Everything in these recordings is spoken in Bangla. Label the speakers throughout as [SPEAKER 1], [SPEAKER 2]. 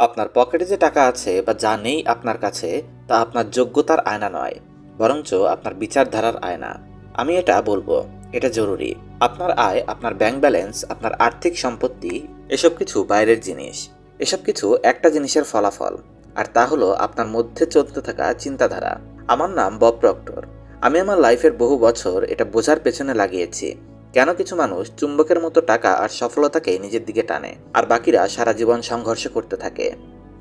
[SPEAKER 1] আপনার পকেটে যে টাকা আছে বা যা নেই আপনার কাছে, তা আপনার যোগ্যতার আয়না নয়, বরঞ্চ আপনার বিচারধারার আয়না। আমি এটা বলব, এটা জরুরি। আপনার আয়, আপনার ব্যাংক ব্যালেন্স আপনার আর্থিক সম্পত্তি, এসব কিছু বাইরের জিনিস। এসব কিছু একটা জিনিসের ফলাফল, আর তা হলো আপনার মধ্যে চলতে থাকা চিন্তাধারা। আমার নাম বব প্রক্টর। আমি আমার লাইফের বহু বছর এটা বোঝার পেছনে লাগিয়েছি। কেন কিছু মানুষ চুম্বকের মতো টাকা আর সফলতাকে নিজের দিকে টানে, আর বাকিরা সারা জীবন সংঘর্ষ করতে থাকে।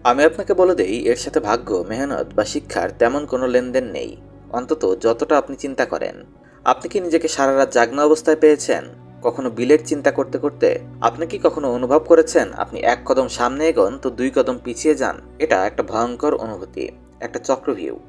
[SPEAKER 1] আমি আপনাকে বলে দেই, এর সাথে ভাগ্য, মেহনত বা শিক্ষার তেমন কোনো লেনদেন নেই। অন্তত যতটা আপনি চিন্তা করেন। আপনি কি নিজেকে সারা রাত জাগ্ন অবস্থায় পেয়েছেন? কখনো বিলের চিন্তা করতে করতে আপনি কি কখনো অনুভব করেছেন, আপনি এক কদম সামনে এগোন তো দুই কদম পিছিয়ে যান? এটা একটা ভয়ঙ্কর অনুভূতি, একটা চক্রভিউ।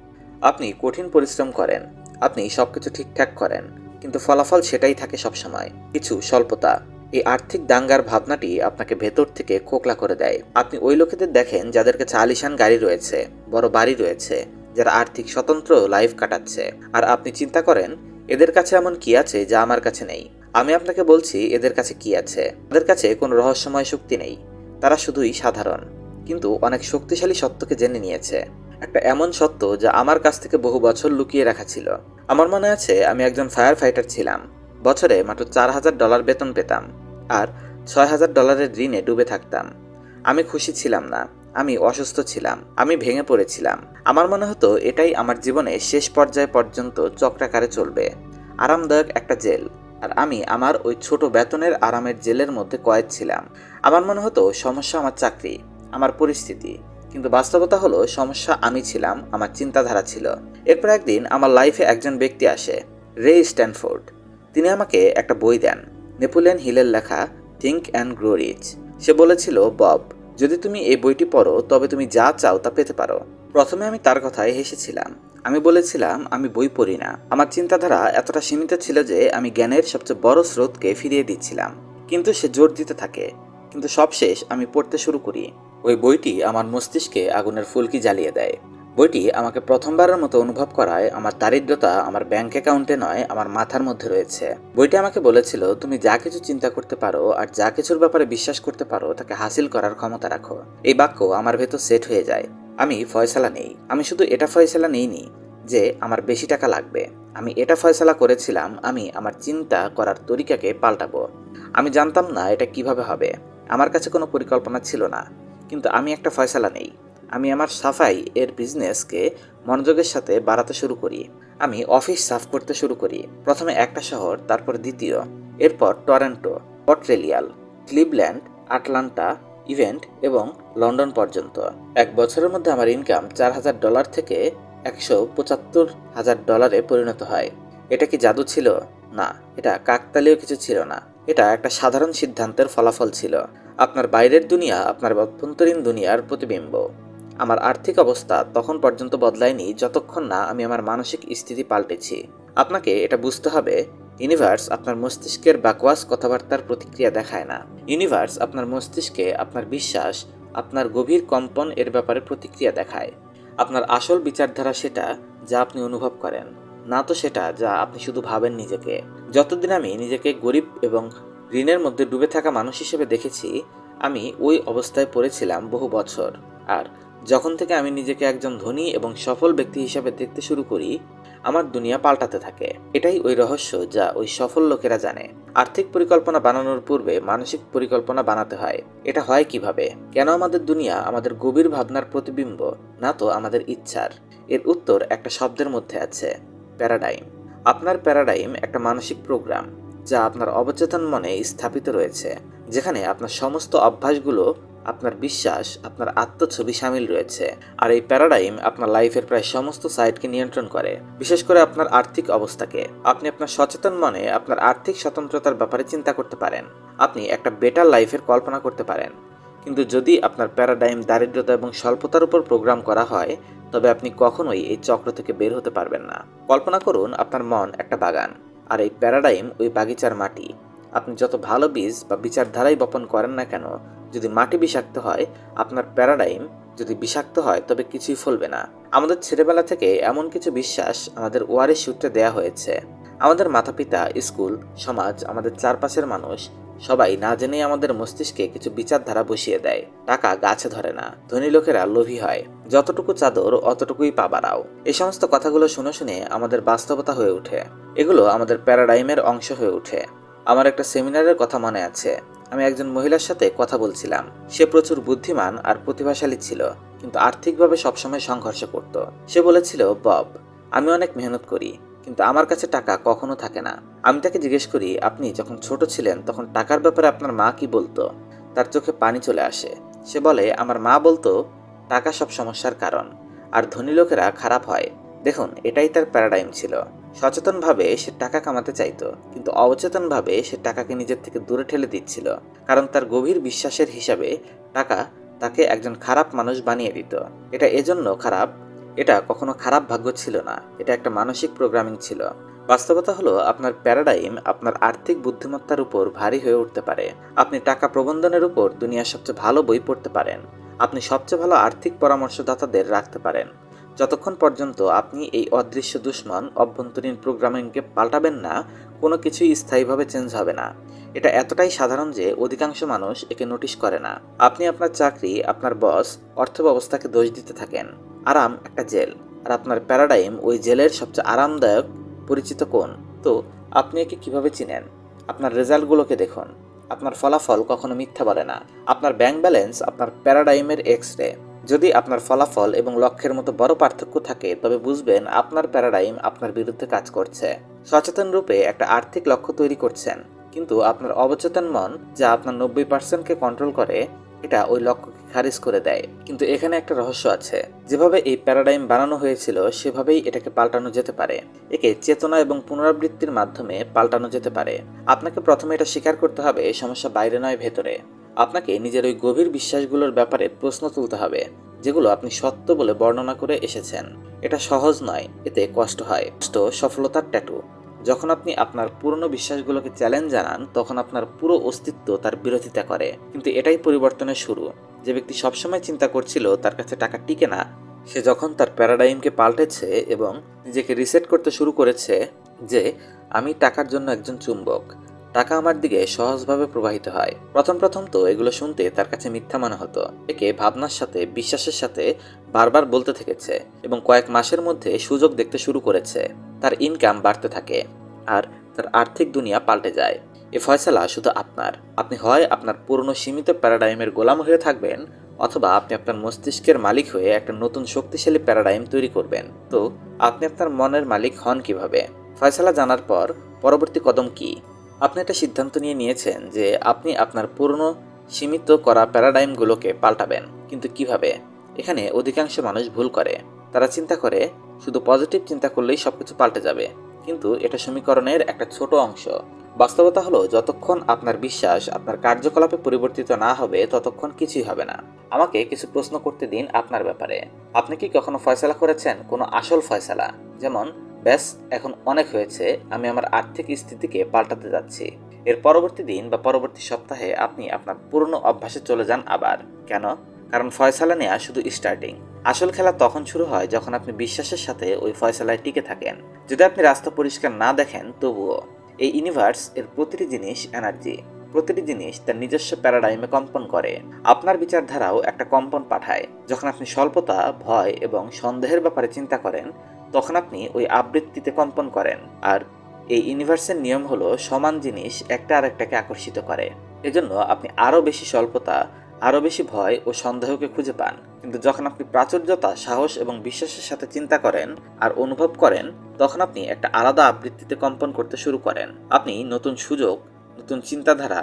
[SPEAKER 1] আপনি কঠিন পরিশ্রম করেন, আপনি সবকিছু ঠিকঠাক করেন কিন্তু ফলাফল সেটাই থাকে সবসময়। কিছু স্বল্পতা। এই আর্থিক দাঙ্গার ভাবনাটি আপনাকে ভেতর থেকে খোকলা করে দেয়। আপনি ওই লোকেদের দেখেন যাদের কাছে আলিশান গাড়ি রয়েছে, বড় বাড়ি রয়েছে, যারা আর্থিক স্বতন্ত্র লাইফ কাটাচ্ছে। আর আপনি চিন্তা করেন, এদের কাছে এমন কি আছে যা আমার কাছে নেই? আমি আপনাকে বলছি, এদের কাছে কি আছে? তাদের কাছে কোনো রহস্যময় শক্তি নেই। তারা শুধুই সাধারণ। কিন্তু অনেক শক্তিশালী সত্যকে জেনে নিয়েছে। একটা এমন সত্য যা আমার কাছ থেকে বহু বছর লুকিয়ে রাখা ছিল। আমার মনে আছে, আমি একজন ফায়ার ফাইটার ছিলাম। বছরে মাত্র চার হাজার ডলার বেতন পেতাম আর ছয় হাজার ডলারের ঋণে ডুবে থাকতাম। আমি খুশি ছিলাম না, আমি অসুস্থ ছিলাম, আমি ভেঙে পড়েছিলাম। আমার মনে হতো, এটাই আমার জীবনে শেষ পর্যায় পর্যন্ত চক্রাকারে চলবে। আরামদায়ক একটা জেল, আর আমি আমার ওই ছোট বেতনের আরামের জেলের মধ্যে কয়েদ ছিলাম। আমার মনে হতো, সমস্যা আমার চাকরি, আমার পরিস্থিতি কিন্তু বাস্তবতা হলো, সমস্যা আমি ছিলাম, আমার চিন্তাধারা ছিল। এরপর একদিন আমার লাইফে একজন ব্যক্তি আসে, রে স্ট্যানফোর্ড। তিনি আমাকে একটা বই দেন, নেপোলিয়ন হিলের লেখা থিঙ্ক অ্যান্ড গ্রো রিচ সে বলেছিল, বব, যদি তুমি এই বইটি পড়ো, তবে তুমি যা চাও তা পেতে পারো। প্রথমে আমি তার কথায় হেসেছিলাম। আমি বলেছিলাম, আমি বই পড়ি না। আমার চিন্তাধারা এতটা সীমিত ছিল যে আমি জ্ঞানের সবচেয়ে বড় স্রোতকে ফিরিয়ে দিচ্ছিলাম। কিন্তু সে জোর দিতে থাকে। কিন্তু সবশেষ আমি পড়তে শুরু করি। ওই বইটি আমার মস্তিষ্কে আগুনের ফুলকি জ্বালিয়ে দেয়। বইটি আমাকে প্রথমবারের মতো অনুভব করায় আমার দারিদ্রতা আমার ব্যাংক অ্যাকাউন্টে নয়, আমার মাথার মধ্যে রয়েছে। বইটি আমাকে বলেছিল, তুমি যা কিছু চিন্তা করতে পারো আর যা কিছুর ব্যাপারে বিশ্বাস করতে পারো তাকে হাসিল করার ক্ষমতা রাখো। এই বাক্য আমার ভেতর সেট হয়ে যায়। আমি ফয়সালা নেই। আমি শুধু এটা ফয়সালা নেইনি যে আমার বেশি টাকা লাগবে। আমি এটা ফয়সালা করেছিলাম, আমি আমার চিন্তা করার তরিকাকে পাল্টাবো। আমি জানতাম না এটা কীভাবে হবে। আমার কাছে কোনো পরিকল্পনা ছিল না। কিন্তু আমি একটা ফয়সালা নেই। আমি আমার সাফাই এর বিজনেসকে মনোযোগের সাথে বাড়াতে শুরু করি। আমি অফিস সাফ করতে শুরু করি। প্রথমে একটা শহর, তারপর দ্বিতীয়। এরপর টরেন্টো অট্রেলিয়াল ক্লিভল্যান্ড, আটলান্টা ইভেন্ট এবং লন্ডন পর্যন্ত। এক বছরের মধ্যে আমার ইনকাম চার হাজার ডলার থেকে একশো পঁচাত্তর হাজার ডলারে পরিণত হয়। এটা কি জাদু ছিল? না, এটা কাকতালীয় কিছু ছিল না। এটা একটা সাধারণ সিদ্ধান্তের ফলাফল ছিল। আপনার বাইরের দুনিয়া, আপনার অভ্যন্তরীণ দুনিয়ার প্রতিবিম্ব। আমার আর্থিক অবস্থা তখন পর্যন্ত বদলায়নি, যতক্ষণ না আমি আমার মানসিক স্থিতি পাল্টেছি। আপনাকে এটা বুঝতে হবে, ইউনিভার্স আপনার মস্তিষ্কের বাকওয়াস কথাবার্তার প্রতিক্রিয়া দেখায় না। ইউনিভার্স আপনার মস্তিষ্কে আপনার বিশ্বাস, আপনার গভীর কম্পন এর ব্যাপারে প্রতিক্রিয়া দেখায়। আপনার আসল বিচারধারা সেটা যা আপনি অনুভব করেন, না তো সেটা যা আপনি শুধু ভাবেন নিজেকে। যতদিন আমি নিজেকে গরিব এবং ঋণের মধ্যে ডুবে থাকা মানুষ হিসেবে দেখেছি, আমি ওই অবস্থায় পড়েছিলাম বহু বছর। আর যখন থেকে আমি নিজেকে একজন ধনী এবং সফল ব্যক্তি হিসেবে দেখতে শুরু করি, আমার দুনিয়া পাল্টাতে থাকে। এটাই ওই রহস্য যা ওই সফল লোকেরা জানে। আর্থিক পরিকল্পনা বানানোর পূর্বে মানসিক পরিকল্পনা বানাতে হয়। এটা হয় কীভাবে? কেন আমাদের দুনিয়া আমাদের গভীর ভাবনার প্রতিবিম্ব, না তো আমাদের ইচ্ছার? এর উত্তর একটা শব্দের মধ্যে আছে, প্যারাডাইম। আপনার প্যারাডাইম একটা মানসিক প্রোগ্রাম। যা আপনার অবচেতন মনে স্থাপিত রয়েছে, যেখানে আপনার সমস্ত অভ্যাসগুলো, আপনার বিশ্বাস, আপনার আত্মছবি সামিল রয়েছে। আর এই প্যারাডাইম আপনার লাইফের প্রায় সমস্ত সাইডকে নিয়ন্ত্রণ করে, বিশেষ করে আপনার আর্থিক অবস্থাকে। আপনি আপনার সচেতন মনে আপনার আর্থিক স্বতন্ত্রতার ব্যাপারে চিন্তা করতে পারেন। আপনি একটা বেটার লাইফের কল্পনা করতে পারেন। কিন্তু যদি আপনার প্যারাডাইম দারিদ্রতা এবং স্বল্পতার উপর প্রোগ্রাম করা হয়, তবে আপনি কখনোই এই চক্র থেকে বের হতে পারবেন না। কল্পনা করুন আপনার মন একটা বাগান। আর এই প্যারাডাইম ওই বাগিচার মাটি। আপনি যত ভালো বীজ বা বিচারধারাই বপন করেন না কেন, যদি মাটি বিষাক্ত হয়, আপনার প্যারাডাইম যদি বিষাক্ত হয়, তবে কিছুই ফলবে না। আমাদের ছেলেবেলা থেকে এমন কিছু বিশ্বাস আমাদের ওয়ারের সূত্রে দেয়া হয়েছে। আমাদের মাতাপিতা, স্কুল, সমাজ, আমাদের চারপাশের মানুষ সবাই না জেনেই আমাদের মস্তিষ্কে কিছু বিচারধারা বসিয়ে দেয়। টাকা গাছে ধরে না, ধনী লোকেরা লোভী হয়। যতটুকু চাদর, অতটুকুই পাবারাও। এই সমস্ত কথাগুলো শুনে শুনে আমাদের বাস্তবতা হয়ে ওঠে। এগুলো আমাদের প্যারাডাইমের অংশ হয়ে ওঠে। আমার একটা সেমিনারের কথা মনে আছে। আমি একজন মহিলার সাথে কথা বলছিলাম। সে প্রচুর বুদ্ধিমান আর প্রতিভাশালী ছিল, কিন্তু আর্থিকভাবে সবসময় সংঘর্ষ করত। সে বলেছিল, বব, আমি অনেক মেহনত করি। কিন্তু আমার কাছে টাকা কখনো থাকে না। আমি তাকে জিজ্ঞেস করি, আপনি যখন ছোট ছিলেন, তখন টাকার ব্যাপারে আপনার মা কি বলতো? তার চোখে পানি চলে আসে। সে বলে, আমার মা বলতো, টাকা সব সমস্যার কারণ, আর ধনী লোকেরা খারাপ হয়। দেখুন, এটাই তার প্যারাডাইম ছিল। সচেতনভাবে সে টাকা কামাতে চাইতো, কিন্তু অবচেতনভাবে সে টাকাকে নিজের থেকে দূরে ঠেলে দিচ্ছিল, কারণ তার গভীর বিশ্বাসের হিসাবে টাকা তাকে একজন খারাপ মানুষ বানিয়ে দিত। এটা এজন্য খারাপ এটা কখনো খারাপ ভাগ্য ছিল না, এটা একটা মানসিক প্রোগ্রামিং ছিল। বাস্তবতা হলো, আপনার প্যারাডাইম আপনার আর্থিক বুদ্ধিমত্তার উপর ভারী হয়ে উঠতে পারে। আপনি টাকা প্রবন্ধনের উপর দুনিয়ার সবচেয়ে ভালো বই পড়তে পারেন। আপনি সবচেয়ে ভালো আর্থিক পরামর্শদাতাদের রাখতে পারেন। যতক্ষণ পর্যন্ত আপনি এই অদৃশ্য দুশ্মন অভ্যন্তরীণ প্রোগ্রামিংকে পাল্টাবেন না, কোনো কিছুই স্থায়ীভাবে চেঞ্জ হবে না। এটা এতটাই সাধারণ যে অধিকাংশ মানুষ একে নোটিশ করে না। আপনি আপনার চাকরি, আপনার বস অর্থ ব্যবস্থাকে দোষ দিতে থাকেন। আরাম একটা জেল। আর আপনার প্যারাডাইম ওই জেলের সবচেয়ে আরামদায়ক পরিচিত কোণ। তো আপনি একে কীভাবে চিনেন? আপনার রেজাল্টগুলোকে দেখুন। আপনার ফলাফল কখনো মিথ্যা বলে না। আপনার ব্যাংক ব্যালেন্স, আপনার প্যারাডাইমের এক্স রে যদি আপনার ফলাফল এবং লক্ষ্যের মতো বড় পার্থক্য থাকে, তবে বুঝবেন আপনার প্যারাডাইম আপনার বিরুদ্ধে কাজ করছে। সচেতন রূপে একটা আর্থিক লক্ষ্য তৈরি করছেন। কিন্তু আপনার অবচেতন মন, যা আপনার নব্বই পার্সেন্টকে কন্ট্রোল করে এটা ওই লক্ষ্যকে খারিজ করে দেয়। কিন্তু এখানে একটা রহস্য আছে। যেভাবে এই প্যারাডাইম বানানো হয়েছিল, সেভাবেই এটাকে পাল্টানো যেতে পারে। একে চেতনা এবং পুনরাবৃত্তির মাধ্যমে পাল্টানো যেতে পারে। আপনাকে প্রথমে এটা স্বীকার করতে হবে সমস্যা বাইরে নয়, ভেতরে। আপনাকে নিজের ওই গভীর বিশ্বাসগুলোর ব্যাপারে প্রশ্ন তুলতে হবে, যেগুলো আপনি সত্য বলে বর্ণনা করে এসেছেন। এটা সহজ নয়, এতে কষ্ট হয়। কষ্ট সফলতার ট্যাটু যখন আপনি আপনার পুরনো বিশ্বাসগুলোকে চ্যালেঞ্জ জানান, তখন আপনার পুরো অস্তিত্ব তার বিরোধিতা করে। কিন্তু এটাই পরিবর্তনের শুরু। যে ব্যক্তি সবসময় চিন্তা করছিল তার কাছে টাকা টিকে না, সে যখন তার প্যারাডাইমকে পাল্টেছে এবং নিজেকে রিসেট করতে শুরু করেছে যে, আমি টাকার জন্য একজন চুম্বক। টাকা আমার দিকে সহজভাবে প্রবাহিত হয়। প্রথম প্রথম তো এগুলো শুনতে তার কাছে মিথ্যা মনে হতো। একে ভাবনার সাথে, বিশ্বাসের সাথে বারবার বলতে থেকেছে এবং কয়েক মাসের মধ্যে সুযোগ দেখতে শুরু করেছে। তার ইনকাম বাড়তে থাকে আর তার আর্থিক দুনিয়া পাল্টে যায়। এ ফয়সালা শুধু আপনার। আপনি হয় আপনার পুরনো সীমিত প্যারাডাইমের গোলাম হয়ে থাকবেন অথবা আপনি আপনার মস্তিষ্কের মালিক হয়ে একটা নতুন শক্তিশালী প্যারাডাইম তৈরি করবেন। তো আপনি আপনার মনের মালিক হন কীভাবে? ফয়সালা জানার পর পরবর্তী কদম কি? আপনি একটা সিদ্ধান্ত নিয়ে নিয়েছেন যে আপনি আপনার পুরনো, সীমিত করা প্যারাডাইমগুলোকে পাল্টাবেন। কিন্তু কীভাবে? এখানে অধিকাংশ মানুষ ভুল করে। তারা চিন্তা করে, শুধু পজিটিভ চিন্তা করলেই সবকিছু পাল্টে যাবে। কিন্তু এটা সমীকরণের একটা ছোট অংশ। বাস্তবতা হলো, যতক্ষণ আপনার বিশ্বাস আপনার কার্যকলাপে পরিবর্তিত না হবে, ততক্ষণ কিছুই হবে না। আমাকে কিছু প্রশ্ন করতে দিন আপনার ব্যাপারে। আপনি কি কখনো ফয়সালা করেছেন? কোনো আসল ফয়সালা? যেমন ব্যাস, এখন অনেক হয়েছে, আমি আমার আর্থিক স্থিতিকে পাল্টাতে যাচ্ছি। এর পরবর্তী দিন বা পরবর্তী সপ্তাহে আপনি আপনার পুরনো অভ্যাসে চলে যান আবার। কেন? কারণ ফয়সালা নেওয়া শুধু স্টার্টিং আসল খেলা তখন শুরু হয় যখন আপনি বিশ্বাসের সাথে ওই ফয়সালায় টিকে থাকেন। যদি আপনি রাস্তা পরিষ্কার না দেখেন, তবুও। এই ইউনিভার্স এর প্রতিটি জিনিস এনার্জি প্রতিটি জিনিস তার নিজস্ব প্যারাডাইমে কম্পন করে। আপনার বিচারধারাও একটা কম্পন পাঠায়। যখন আপনি স্বল্পতা, ভয় এবং সন্দেহের ব্যাপারে চিন্তা করেন তখন আপনি ওই আবৃত্তিতে কম্পন করেন, আর এই ইউনিভার্সের নিয়ম হলো সমান জিনিস একটা আরেকটাকে আকর্ষিত করে। এজন্য আপনি আরও বেশি স্বল্পতা আরও বেশি ভয় ও সন্দেহকে খুঁজে পান। কিন্তু যখন আপনি প্রাচুর্যতা, সাহস এবং বিশ্বাসের সাথে চিন্তা করেন আর অনুভব করেন, তখন আপনি একটা আলাদা আবৃত্তিতে কম্পন করতে শুরু করেন। আপনি নতুন সুযোগ, নতুন চিন্তাধারা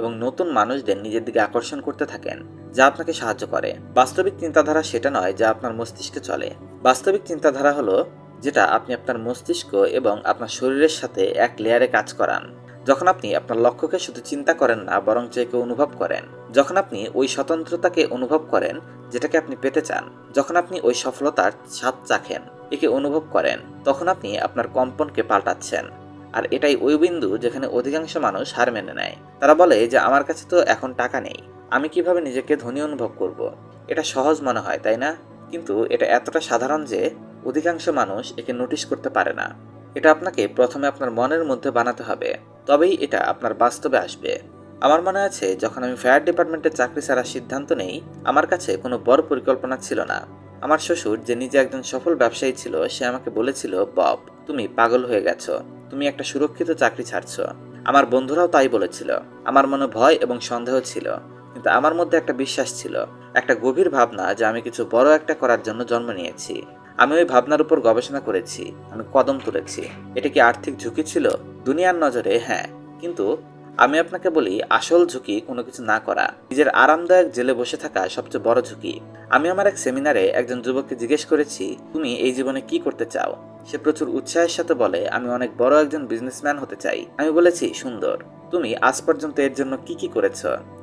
[SPEAKER 1] এবং নতুন মানুষদের নিজের দিকে আকর্ষণ করতে থাকেন, যা আপনাকে সাহায্য করে। বাস্তবিক চিন্তাধারা সেটা নয় যা আপনার মস্তিষ্কে চলে। বাস্তবিক চিন্তাধারা হলো যেটা আপনি আপনার মস্তিষ্ক এবং আপনার শরীরের সাথে এক লেয়ারে কাজ করান। যখন আপনি আপনার লক্ষ্যকে শুধু চিন্তা করেন না বরং একে অনুভব করেন। যখন আপনি ওই স্বতন্ত্রতাকে অনুভব করেন যেটাকে আপনি পেতে চান, যখন আপনি ওই সফলতার স্বাদ চাখেন, একে অনুভব করেন, তখন আপনি আপনার কম্পনকে পাল্টাচ্ছেন। আর এটাই ওই বিন্দু যেখানে অধিকাংশ মানুষ হার মেনে নেয়। তারা বলে যে, আমার কাছে তো এখন টাকা নেই। আমি কীভাবে নিজেকে ধনী অনুভব করব। এটা সহজ মনে হয়, তাই না? কিন্তু এটা এতটা সাধারণ যে, অধিকাংশ মানুষ একে নোটিশ করতে পারে না। এটা আপনাকে প্রথমে আপনার মনের মধ্যে বানাতে হবে। তবেই এটা আপনার বাস্তবে আসবে। আমার মনে আছে, যখন আমি ফায়ার ডিপার্টমেন্টে চাকরি ছাড়ার সিদ্ধান্ত নেই, আমার কাছে কোনো বড় পরিকল্পনা ছিল না। আমার শ্বশুর, যে নিজে একজন সফল ব্যবসায়ী ছিল, সে আমাকে বলেছিল, বব, তুমি পাগল হয়ে গেছো। তুমি একটা সুরক্ষিত চাকরি ছাড়ছ। আমার বন্ধুরাও তাই বলেছিল। আমার মনে ভয় এবং সন্দেহ ছিল। কিন্তু আমার মধ্যে একটা বিশ্বাস ছিল। একটা গভীর ভাবনা যে আমি কিছু বড় একটা করার জন্য জন্ম নিয়েছি। আমি ওই ভাবনার উপর গবেষণা করেছি। আমি কদম তুলেছি। এটা কি আর্থিক ঝুঁকি ছিল? দুনিয়ার নজরে হ্যাঁ। কিন্তু আমি আপনাকে বলি, আসল ঝুঁকি কোনো কিছু না করা। নিজের আরামদায়ক জেলে বসে থাকা সবচেয়ে বড় ঝুঁকি। আমি আমার এক সেমিনারে একজন যুবককে জিজ্ঞেস করেছি, তুমি এই জীবনে কি করতে চাও? সে প্রচুর উৎসাহের সাথে বলে, আমি অনেক বড় একজন বিজনেসম্যান হতে চাই। আমি বলেছি, সুন্দর। তুমি আজ পর্যন্ত এর জন্য কি কি করেছ?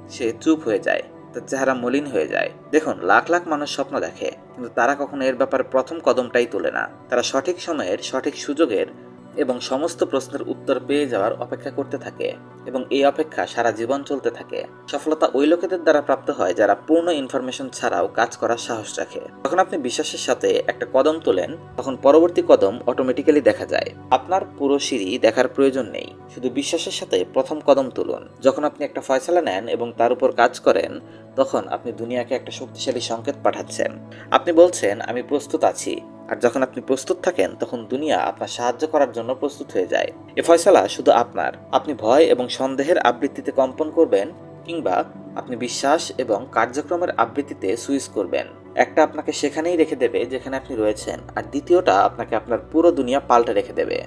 [SPEAKER 1] সে চুপ হয়ে যায়। তার চেহারা মলিন হয়ে যায়। দেখুন, লাখ লাখ মানুষ স্বপ্ন দেখে, কিন্তু তারা কখনো এর ব্যাপারে প্রথম কদমটাই তোলে না। তারা সঠিক সময়ের, সঠিক সুযোগের এবং সমস্ত প্রশ্নের উত্তর পেয়ে যাওয়ার অপেক্ষা করতে থাকে। এবং এই অপেক্ষা সারা জীবন চলতে থাকে। সফলতা ওই লোকেদের দ্বারা প্রাপ্ত হয় যারা পূর্ণ ইনফরমেশন ছাড়াও কাজ করার সাহস রাখে। যখন আপনি বিশ্বাসের সাথে একটা কদম তোলেন, তখন পরবর্তী কদম অটোমেটিক্যালি দেখা যায়। আপনার পুরো সিঁড়ি দেখার প্রয়োজন নেই। শুধু বিশ্বাসের সাথে প্রথম কদম তুলুন। যখন আপনি একটা ফয়সালা নেন এবং তার উপর কাজ করেন, তখন আপনি দুনিয়াকে একটা শক্তিশালী সংকেত পাঠাচ্ছেন। আপনি বলছেন, আমি প্রস্তুত আছি। আর যখন আপনি প্রস্তুত থাকেন, তখন দুনিয়া আপনার সাহায্য করার জন্য প্রস্তুত হয়ে যায়। এ ফয়সালা শুধু আপনার। আপনি ভয় এবং সন্দেহের আবৃত্তিতে কম্পন করবেন কিংবা আপনি বিশ্বাস এবং কার্যক্রমের আবৃত্তিতে সুইচ করবেন। একটা আপনাকে সেখানেই রেখে দেবে যেখানে আপনি রয়েছেন, আর দ্বিতীয়টা আপনাকে আপনার পুরো দুনিয়া পাল্টে রেখে দেবে।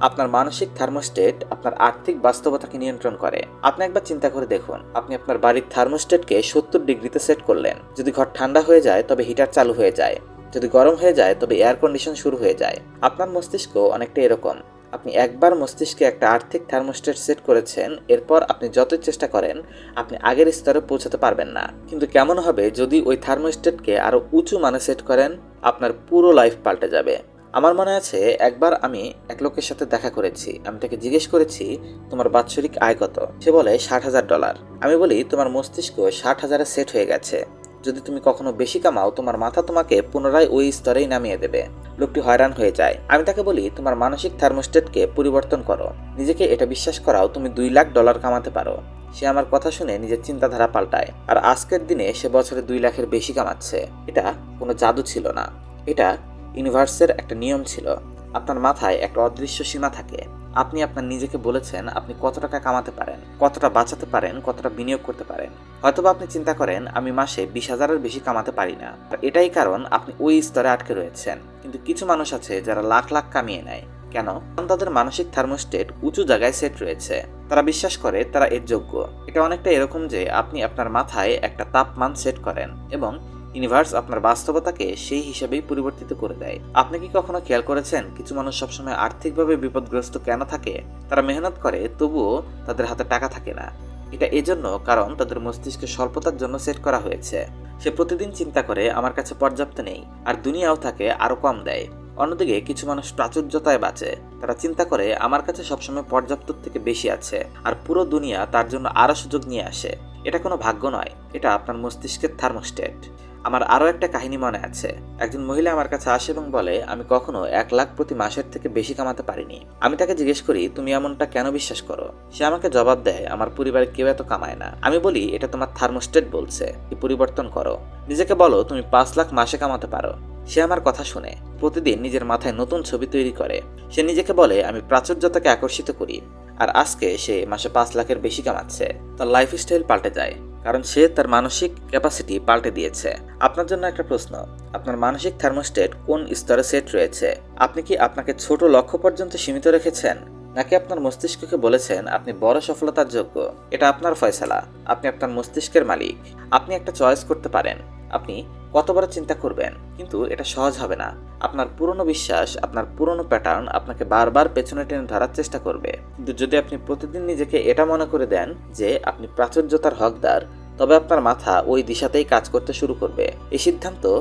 [SPEAKER 1] আপনার মানসিক থার্মোস্টেট আপনার আর্থিক বাস্তবতাকে নিয়ন্ত্রণ করে। আপনি একবার চিন্তা করে দেখুন, আপনি আপনার বাড়ির থার্মোস্টেটকে সত্তর ডিগ্রিতে সেট করলেন। যদি ঘর ঠান্ডা হয়ে যায়, তবে হিটার চালু হয়ে যায়। যদি গরম হয়ে যায়, তবে এয়ার কন্ডিশন শুরু হয়ে যায়। আপনার মস্তিষ্ক অনেকটা এরকম। আপনি একবার মস্তিষ্কে একটা আর্থিক থার্মোস্টেট সেট করেছেন, এরপর আপনি যতই চেষ্টা করেন, আপনি আগের স্তরে পৌঁছাতে পারবেন না। কিন্তু কেমন হবে যদি ওই থার্মোস্টেটকে আরও উঁচু মানে সেট করেন, আপনার পুরো লাইফ পাল্টে যাবে। আমার মনে আছে, একবার আমি এক লোকের সাথে দেখা করেছি। আমি তাকে জিজ্ঞেস করেছি, তোমার বাৎসরিক আয় কত? সে বলে, ষাট হাজার ডলার। আমি বলি, তোমার মস্তিষ্ক ষাট হাজারে সেট হয়ে গেছে। যদি তুমি কখনো বেশি কামাও, তোমার মাথা তোমাকে পুনরায় ওই স্তরেই নামিয়ে দেবে। লোকটি হয়রান হয়ে যায়। আমি তাকে বলি, তোমার মানসিক থার্মোস্টেটকে পরিবর্তন করো। নিজেকে এটা বিশ্বাস করাও, তুমি দুই লাখ ডলার কামাতে পারো। সে আমার কথা শুনে নিজের চিন্তাধারা পাল্টায়। আর আজকের দিনে সে বছরে দুই লাখের বেশি কামাচ্ছে। এটা কোনো জাদু ছিল না। এটা ইউনিভার্সের একটা নিয়ম ছিল। আপনার মাথায় একটা অদৃশ্য সীমা থাকে। আপনি আপনার নিজেকে বলেছেন, আপনি কত টাকা কামাতে পারেন, কতটা বাঁচাতে পারেন, কতটা বিনিয়োগ করতে পারেন। হয়তোবা আপনি চিন্তা করেন, আমি মাসে বিশ হাজারের বেশি কামাতে পারি না। এটাই কারণ আপনি ওই স্তরে আটকে রয়েছেন। কিন্তু কিছু মানুষ আছে যারা লাখ লাখ কামিয়ে নেয়। কেন? কারণ তাদের মানসিক থার্মোস্টেট উঁচু জায়গায় সেট রয়েছে। তারা বিশ্বাস করে তারা এর যোগ্য। এটা অনেকটা এরকম যে আপনি আপনার মাথায় একটা তাপমান সেট করেন এবং ইউনিভার্স আপনার বাস্তবতাকে সেই হিসাবেই পরিবর্তিত করে দেয়। আপনি কি কখনো খেয়াল করেছেন, কিছু মানুষ সবসময় আর্থিকভাবে বিপদগ্রস্ত কেন থাকে? তারা মেহনত করে, তবুও তাদের হাতে টাকা থাকে না। এটা এজন্য কারণ তাদের মস্তিষ্কে স্বল্পতার জন্য সেট করা হয়েছে। সে প্রতিদিন চিন্তা করে, আমার কাছে পর্যাপ্ত নেই। আর দুনিয়াও তাকে আরও কম দেয়। অন্যদিকে কিছু মানুষ প্রাচুর্যতায় বাঁচে। তারা চিন্তা করে, আমার কাছে সবসময় পর্যাপ্তর থেকে বেশি আছে। আর পুরো দুনিয়া তার জন্য আরও সুযোগ নিয়ে আসে। এটা কোনো ভাগ্য নয়। এটা আপনার মস্তিষ্কের থার্মোস্টেট। আমার আরও একটা কাহিনী মনে আছে। একজন মহিলা আমার কাছে আসে এবং বলে, আমি কখনো এক লাখ প্রতি মাসের থেকে বেশি কামাতে পারিনি। আমি তাকে জিজ্ঞেস করি, তুমি এমনটা কেন বিশ্বাস করো? সে আমাকে জবাব দেয়, আমার পরিবারে কেউ এত কামায় না। আমি বলি, এটা তোমার থার্মোস্টেট বলছে পরিবর্তন করো। নিজেকে বলো, তুমি পাঁচ লাখ মাসে কামাতে পারো। সে আমার কথা শুনে, প্রতিদিন নিজের মাথায় নতুন ছবি তৈরি করে। সে নিজেকে বলে, আমি প্রাচুর্যতাকে আকর্ষিত করি। আর আজকে সে মাসে পাঁচ লাখের বেশি কামাচ্ছে। তার লাইফস্টাইল পাল্টে যায়। কারণ সে তার মানসিক ক্যাপাসিটি পাল্টে দিয়েছে। আপনার জন্য একটা প্রশ্ন, আপনার মানসিক থার্মোস্টেট কোন স্তরে সেট রয়েছে? আপনি কি আপনাকে ছোট লক্ষ্য পর্যন্ত সীমিত রেখেছেন? নাকি আপনার মস্তিষ্ককে বলেছেন আপনি বড় সফলতার যোগ্য? এটা আপনার ফয়সালা। আপনি আপনার মস্তিষ্কের মালিক। আপনি একটা চয়েস করতে পারেন। আপনি কতবার চিন্তা করবেন? কিন্তু এটা সহজ হবে না। আপনার পুরনো বিশ্বাস, আপনার পুরনো প্যাটার্ন আপনাকে বারবার পেছনে টেনে ধরার চেষ্টা করবে। কিন্তু যদি আপনি প্রতিদিন নিজেকে এটা মনে করে দেন যে আপনি প্রাচুর্যতার হকদার, তবে আপনার মাথা ওই দিশাতেই কাজ করতে শুরু করবে। এই সিদ্ধান্ত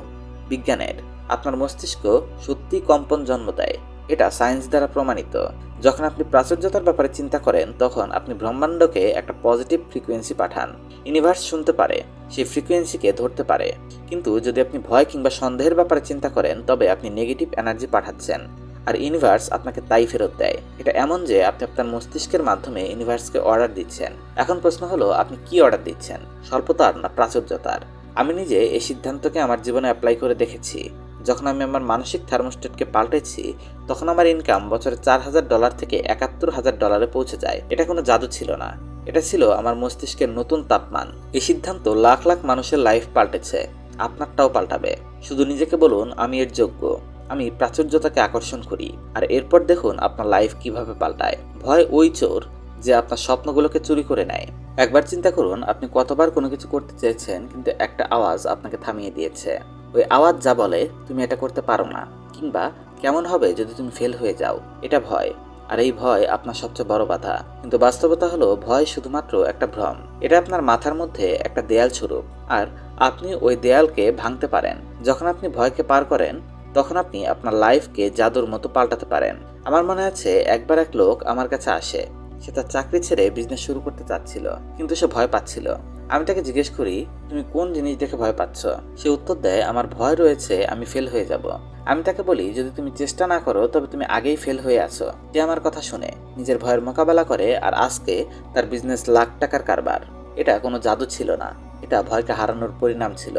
[SPEAKER 1] বিজ্ঞানের। আপনার মস্তিষ্ক সত্যি কম্পন জন্ম দেয়। এটা সায়েন্স দ্বারা প্রমাণিত। যখন আপনি প্রাচুর্যতার ব্যাপারে চিন্তা করেন, তখন আপনি ব্রহ্মাণ্ডকে একটা পজিটিভ ফ্রিকোয়েন্সি পাঠান। ইউনিভার্স শুনতে পারে, সেই ফ্রিকোয়েন্সিকে ধরতে পারে। কিন্তু যদি আপনি ভয় কিংবা সন্দেহের ব্যাপারে চিন্তা করেন, তবে আপনি নেগেটিভ এনার্জি পাঠাচ্ছেন। আর ইউনিভার্স আপনাকে তাই ফেরত দেয়। এটা এমন যে আপনি আপনার মস্তিষ্কের মাধ্যমে ইউনিভার্সকে অর্ডার দিচ্ছেন। এখন প্রশ্ন হলো, আপনি কি অর্ডার দিচ্ছেন? স্বল্পতার না প্রাচুর্যতার? আমি নিজে এই সিদ্ধান্তকে আমার জীবনে অ্যাপ্লাই করে দেখেছি। যখন আমি আমার মানসিক থার্মোস্টেটকে পাল্টেছি, তখন আমার ইনকাম বছরে চার হাজার ডলার থেকে একাত্তর হাজার ডলারে পৌঁছে যায়। এটা কোনো জাদু ছিল না। এটা ছিল আমার মস্তিষ্কের নতুন তাপমান। এই সিদ্ধান্ত লাখ লাখ মানুষের লাইফ পাল্টেছে। আপনারটাও পাল্টাবে। শুধু নিজেকে বলুন, আমি এর যোগ্য। আমি প্রাচুর্যতাকে আকর্ষণ করি। আর এরপর দেখুন আপনার লাইফ কীভাবে পাল্টায়। ভয় ওই চোর যে আপনার স্বপ্নগুলোকে চুরি করে নেয়। একবার চিন্তা করুন, আপনি কতবার কোনো কিছু করতে চেয়েছেন, কিন্তু একটা আওয়াজ আপনাকে থামিয়ে দিয়েছে। ওই আওয়াজ যা বলে, তুমি এটা করতে পারো না। কিংবা, কেমন হবে যদি তুমি ফেল হয়ে যাও? এটা ভয়। আর এই ভয় আপনার সবচেয়ে বড় বাধা। কিন্তু বাস্তবতা হলো, ভয় শুধুমাত্র একটা ভ্রম। এটা আপনার মাথার মধ্যে একটা দেয়াল স্বরূপ আর আপনি ওই দেয়ালকে ভাঙতে পারেন। যখন আপনি ভয়কে পার করেন, তখন আপনি আপনার লাইফকে জাদুর মতো পাল্টাতে পারেন। আমার মনে আছে, একবার এক লোক আমার কাছে আসে। সে তার চাকরি ছেড়ে বিজনেস শুরু করতে চাচ্ছিল, কিন্তু সে ভয় পাচ্ছিল। আমি তাকে জিজ্ঞেস করি, তুমি কোন জিনিস দেখে ভয় পাচ্ছ? সে উত্তর দেয়, আমার ভয় রয়েছে, আমি ফেল হয়ে যাব। আমি তাকে বলি, যদি তুমি চেষ্টা না করো, তবে তুমি আগেই ফেল হয়ে আছো। যে আমার কথা শুনে নিজের ভয়ের মোকাবেলা করে আর আজকে তার বিজনেস লাখ টাকার কারবার। এটা কোনো জাদু ছিল না, এটা ভয়কে হারানোর পরিণাম ছিল।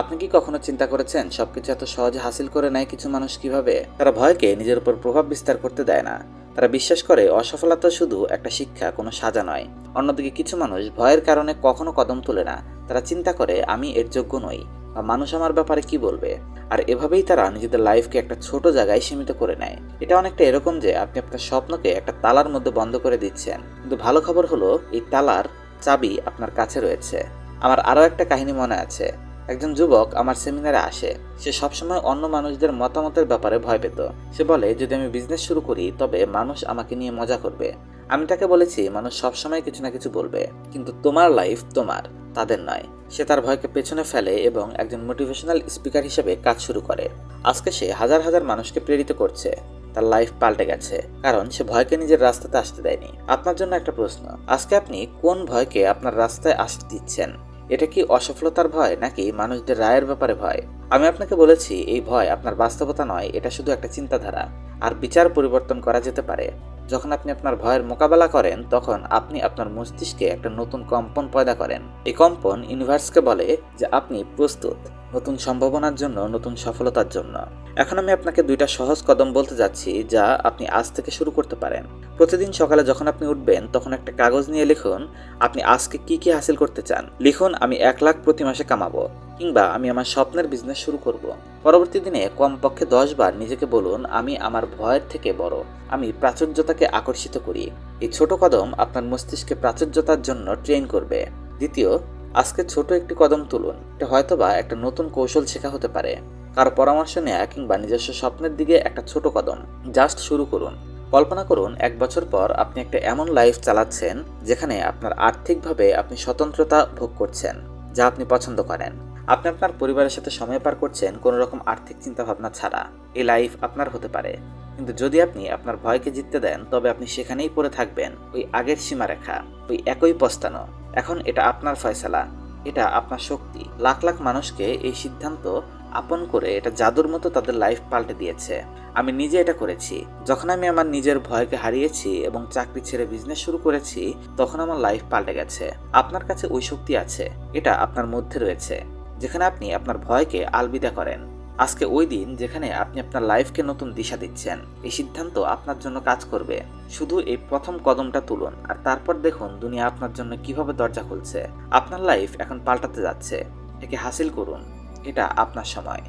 [SPEAKER 1] আপনি কি কখনো চিন্তা করেছেন, সবকিছু এত সহজে হাসিল করে নেয় কিছু মানুষ কীভাবে? তারা ভয়কে নিজের উপর প্রভাব বিস্তার করতে দেয় না। তারা বিশ্বাস করে অসফলতা শুধু একটা শিক্ষা, কোনো সাজা নয়। অন্যদিকে কিছু মানুষ ভয়ের কারণে কখনো কদম তোলে না। তারা চিন্তা করে, আমি এর যোগ্য নই। বা, মানুষ আমার ব্যাপারে কি বলবে? আর এভাবেই তারা নিজেদের লাইফকে একটা ছোট জায়গায় সীমিত করে নেয়। এটা অনেকটা এরকম যে, আপনি আপনার স্বপ্নকে একটা তালার মধ্যে বন্ধ করে দিচ্ছেন। কিন্তু ভালো খবর হলো, এই তালার চাবি আপনার কাছে রয়েছে। আমার আরও একটা কাহিনী মনে আছে। একজন যুবক আমার সেমিনারে আসে। সে সবসময় অন্য মানুষদের মতামতের ব্যাপারে ভয় পেত। সে বলে, যদি আমি বিজনেস শুরু করি, তবে মানুষ আমাকে নিয়ে মজা করবে। আমি তাকে বলেছি, মানুষ সবসময় কিছু না কিছু বলবে, কিন্তু তোমার লাইফ তোমার, তাদের নয়। সে তার ভয়কে পেছনে ফেলে এবং একজন মোটিভেশনাল স্পিকার হিসেবে কাজ শুরু করে। আজকে সে হাজার হাজার মানুষকে প্রেরিত করছে। তার লাইফ পাল্টে গেছে, কারণ সে ভয়কে নিজের রাস্তাতে আসতে দেয়নি। আপনার জন্য একটা প্রশ্ন, আজকে আপনি কোন ভয়কে আপনার রাস্তায় আসতে দিচ্ছেন? এটা কি অসফলতার ভয় নাকি মানুষদের রায়ের ব্যাপারে ভয়? আমি আপনাকে বলেছি, এই ভয় আপনার বাস্তবতা নয়, এটা শুধু একটা চিন্তাধারা। আর বিচার পরিবর্তন করা যেতে পারে। যখন আপনি আপনার ভয়ের মোকাবেলা করেন, তখন আপনি আপনার মস্তিষ্কে একটা নতুন কম্পন পয়দা করেন। এই কম্পন ইউনিভার্সকে বলে যে আপনি প্রস্তুত। নতুন সম্ভাবনার জন্য, নতুন সফলতার জন্য। এখন আমি আপনাকে দুইটা সহজ কদম বলতে যাচ্ছি, যা আপনি আজ থেকে শুরু করতে পারেন। প্রতিদিন সকালে যখন আপনি উঠবেন, তখন একটা কাগজ নিয়ে লিখুন, আপনি আজকে কি কি হাসিল করতে চান? লিখুন, আমি এক লাখ প্রতি মাসে কামাবো, কিংবা আমি আমার স্বপ্নের বিজনেস শুরু করব। পরবর্তী দিনে কমপক্ষে দশ বার নিজেকে বলুন, আমি আমার ভয়ের থেকে বড়, আমি প্রাচুর্যতাকে আকর্ষিত করি। এই ছোট কদম আপনার মস্তিষ্কে প্রাচুর্যতার জন্য ট্রেন করবে। দ্বিতীয় আজকে ছোট একটি কদম তুলুন। এটা হয়তোবা একটা নতুন কৌশল শেখা হতে পারে। কারও পরামর্শ নেওয়া কিংবা নিজস্ব স্বপ্নের দিকে একটা ছোট কদম। জাস্ট শুরু করুন। কল্পনা করুন, এক বছর পর আপনি একটা এমন লাইফ চালাচ্ছেন যেখানে আপনার আর্থিকভাবে আপনি স্বতন্ত্রতা ভোগ করছেন, যা আপনি পছন্দ করেন। আপনি আপনার পরিবারের সাথে সময় পার করছেন কোনো রকম আর্থিক চিন্তাভাবনা ছাড়া। এই লাইফ আপনার হতে পারে। কিন্তু যদি আপনি আপনার ভয়কে জিততে দেন, তবে আপনি সেখানেই পড়ে থাকবেন, ওই আগের সীমারেখা, ওই একই পস্তানো। এখন এটা আপনার ফয়সালা, এটা আপনার শক্তি। লাখ লাখ মানুষকে এই সিদ্ধান্ত আপন করে এটা জাদুর মতো তাদের লাইফ পাল্টে দিয়েছে। আমি নিজে এটা করেছি। যখন আমি আমার নিজের ভয়কে হারিয়েছি এবং চাকরি ছেড়ে বিজনেস শুরু করেছি, তখন আমার লাইফ পাল্টে গেছে। আপনার কাছে ওই শক্তি আছে, এটা আপনার মধ্যে রয়েছে। যেখানে আপনি আপনার ভয়কে আলবিদা করেন। আজকে ওই দিন যেখানে আপনি আপনার লাইফকে নতুন দিশা দিচ্ছেন, এই সিদ্ধান্ত আপনার জন্য কাজ করবে। শুধু এই প্রথম কদমটা তুলুন, আর তারপর দেখুন দুনিয়া আপনার জন্য কীভাবে দরজা খুলছে। আপনার লাইফ এখন পাল্টাতে যাচ্ছে। একে হাসিল করুন। এটা আপনার সময়।